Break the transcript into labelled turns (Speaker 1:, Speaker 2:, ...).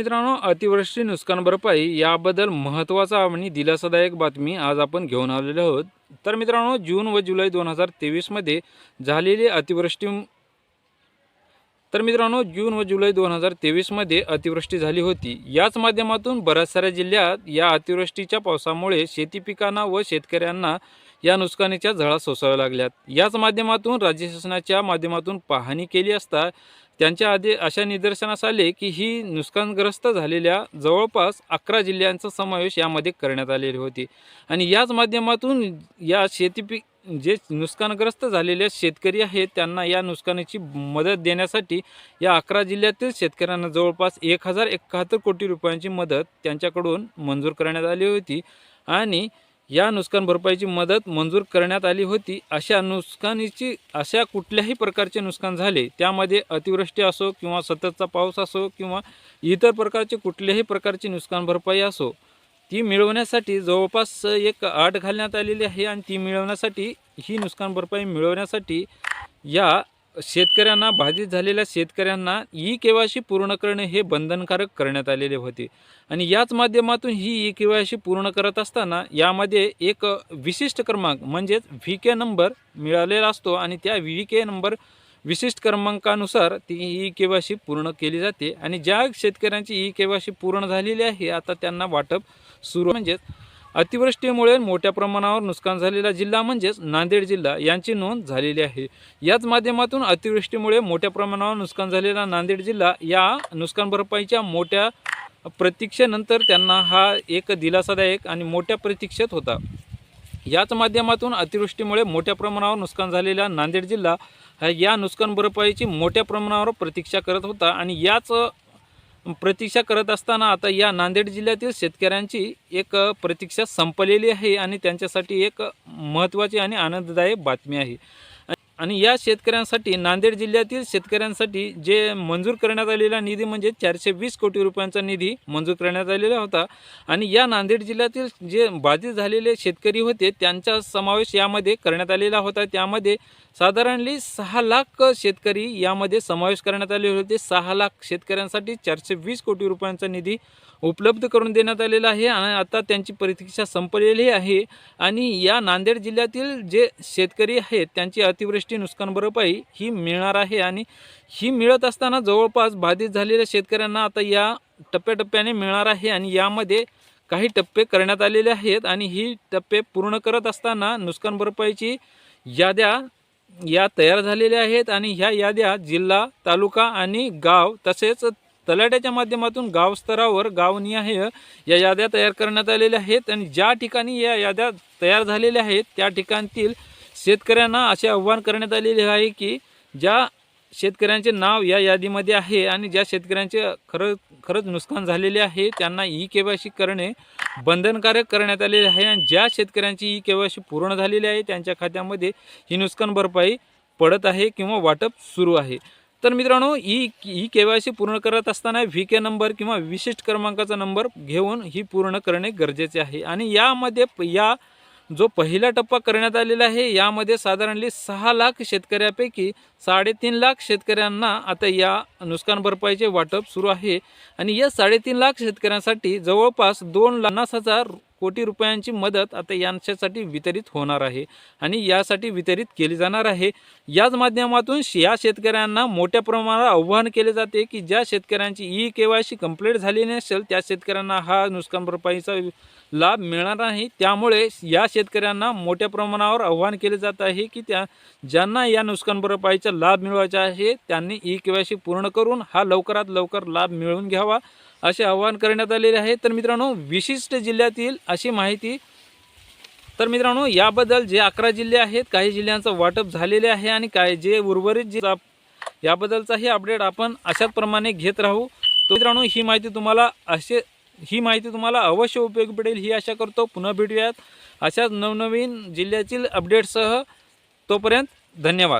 Speaker 1: मित्रांनो अतिवृष्टी नुकसान भरपाई याबद्दल महत्त्वाचा आणि दिलासादायक बातमी आज आपण घेऊन आलेलो आहोत. तर मित्रांनो जून व जुलै दोन हजार तेवीसमध्ये झालेली अतिवृष्टी तर मित्रांनो जून व जुलै दोन हजार तेवीसमध्ये अतिवृष्टी झाली होती. याच माध्यमातून बऱ्याच साऱ्या जिल्ह्यात या अतिवृष्टीच्या पावसामुळे शेती पिकांना व शेतकऱ्यांना या नुकसानीच्या झळा सोसाव्या लागल्यात. याच माध्यमातून राज्य शासनाच्या माध्यमातून पाहणी केली असता त्यांच्या आधी अशा निदर्शनास आले की ही नुकसानग्रस्त झालेल्या जवळपास अकरा जिल्ह्यांचा समावेश यामध्ये करण्यात आलेली होती. आणि याच माध्यमातून या शेती पीक जे नुकसानग्रस्त झालेले शेतकरी आहेत त्यांना या नुकसानीची मदत देण्यासाठी या अकरा जिल्ह्यातील शेतकऱ्यांना जवळपास एक हजार एकाहत्तर कोटी रुपयांची मदत त्यांच्याकडून मंजूर करण्यात आली होती आणि या नुकसान भरपाईची मदत मंजूर करण्यात आली होती. अशा नुकसानीची अशा कुठल्याही प्रकारचे नुकसान झाले त्यामध्ये अतिवृष्टी असो किंवा सततचा पाऊस असो किंवा इतर प्रकारचे कुठल्याही प्रकारची नुकसान भरपाई असो ती मिळवण्यासाठी जवळपास एक आट घालण्यात आलेली आहे आणि ती मिळवण्यासाठी ही नुकसान भरपाई मिळवण्यासाठी या शेतकऱ्यांना बाधित झालेल्या शेतकऱ्यांना ई केवायसी पूर्ण करणे हे बंधनकारक करण्यात आलेले होते. आणि याच माध्यमातून ही ई केवायसी पूर्ण करत असताना यामध्ये एक विशिष्ट क्रमांक म्हणजेच व्ही के नंबर मिळालेला असतो आणि त्या व्ही के नंबर विशिष्ट क्रमांकानुसार ती ई केवायसी पूर्ण केली जाते. आणि ज्या शेतकऱ्यांची ई केवायसी पूर्ण झालेली आहे आता त्यांना वाटप सुरू म्हणजेच अतिवृष्टीमुळे मोठ्या प्रमाणावर नुकसान झालेला जिल्हा म्हणजेच नांदेड जिल्हा यांची नोंद झालेली आहे. याच माध्यमातून अतिवृष्टीमुळे मोठ्या प्रमाणावर नुकसान झालेला नांदेड जिल्हा या नुकसान भरपाईच्या मोठ्या प्रतीक्षेनंतर त्यांना हा एक दिलासादायक आणि मोठ्या प्रतीक्षेत होता. याच माध्यमातून अतिवृष्टीमुळे मोठ्या प्रमाणावर नुकसान झालेला नांदेड जिल्हा हा या नुकसान भरपाईची मोठ्या प्रमाणावर प्रतीक्षा करत होता आणि याच प्रतीक्षा करत असताना आता या नांदेड जिल्ह्यातील शेतकऱ्यांची एक प्रतीक्षा संपलेली आहे आणि त्यांच्यासाठी एक महत्त्वाची आणि आनंददायक बातमी आहे. आणि या शेतकऱ्यांसाठी नांदेड जिल्ह्यातील शेतकऱ्यांसाठी जे मंजूर करण्यात आलेला निधी म्हणजे चारशे वीस कोटी रुपयांचा निधी मंजूर करण्यात आलेला होता. आणि या नांदेड जिल्ह्यातील जे बाधित झालेले शेतकरी होते त्यांचा समावेश यामध्ये करण्यात आलेला होता. त्यामध्ये साधारणली सहा लाख शेतकरी यामध्ये समावेश करण्यात आले होते. सहा लाख शेतकऱ्यांसाठी चारशे वीस कोटी रुपयांचा निधी उपलब्ध करून देण्यात आलेला आहे. आणि आता त्यांची प्रतीक्षा संपलेली आहे. आणि या नांदेड जिल्ह्यातील जे शेतकरी आहेत त्यांची अतिवृष्टी नुकसान भरपाई ही मिळणार आहे आणि ही मिळत असताना जवळपास बाधित झालेल्या शेतकऱ्यांना आता या टप्प्याटप्प्याने मिळणार आहे आणि यामध्ये काही टप्पे करण्यात आलेले आहेत आणि ही टप्पे पूर्ण करत असताना नुकसान भरपाईची याद्या या तयार झालेल्या आहेत आणि ह्या याद्या जिल्हा तालुका आणि गाव तसेच तलाट्याच्या माध्यमातून गाव स्तरावर गावनिहाय या याद्या तयार करण्यात आलेल्या आहेत आणि ज्या ठिकाणी या याद्या तयार झालेल्या आहेत त्या ठिकाणतील शेतकऱ्यांना असे आव्हान करण्यात आलेले आहे की ज्या शेतकऱ्यांचे नाव या यादीमध्ये आहे आणि ज्या शेतकऱ्यांचे खरं खरंच नुकसान झालेले आहे त्यांना ई के वाय सी करणे बंधनकारक करण्यात आलेले आहे आणि ज्या शेतकऱ्यांची ई केवायसी सी पूर्ण झालेली आहे त्यांच्या खात्यामध्ये ही नुकसान भरपाई पडत आहे किंवा वाटप सुरू आहे. तर मित्रांनो E E K Y C पूर्ण करत असताना व्ही के नंबर किंवा विशिष्ट क्रमांकाचा नंबर घेऊन ही पूर्ण करणे गरजेचे आहे. आणि यामध्ये प- या जो पहिला टप्पा करण्यात आलेला आहे यामध्ये साधारणली सहा लाख शेतकऱ्यापैकी साडेतीन लाख शेतकऱ्यांना आता या नुकसान भरपाईचे वाटप सुरू आहे. आणि या साडेतीन लाख शेतकऱ्यांसाठी जवळपास दोन पन्नास हजार कोटी रुपयांची मदत आता यांच्यासाठी वितरित होणार आहे आणि यासाठी वितरित केली जाणार आहे. याच माध्यमातून श- या शेतकऱ्यांना मोठ्या प्रमाणात आव्हान केले जाते की ज्या शेतकऱ्यांची E K Y C complete झाली नसेल त्या शेतकऱ्यांना हा नुकसान भरपाईचा लाभ मिळणार नाही. त्यामुळे या शेतकऱ्यांना मोठ्या प्रमाणावर आव्हान केले जात आहे की त्या ज्यांना या नुकसान भरपाईचा लाभ मिळवायचा आहे त्यांनी ई के पूर्ण करून हा लवकरात लवकर लाभ मिळवून घ्यावा असे आवाहन करण्यात आलेले आहे. तर मित्रांनो विशिष्ट जिल्ह्यातील अशी माहिती तर मित्रांनो याबद्दल जे अकरा जिल्हे आहेत काही जिल्ह्यांचं वाटप झालेले आहे आणि काय जे उर्वरित जे याबद्दलचाही अपडेट आपण अशाच प्रमाणे घेत राहू. तो मित्रांनो ही माहिती तुम्हाला असे ही माहिती तुम्हाला अवश्य उपयोगी पडेल ही आशा करतो. पुन्हा भेटूयात. अशाच नवनवीन जिल्ह्यातील अपडेटसह तोपर्यंत धन्यवाद.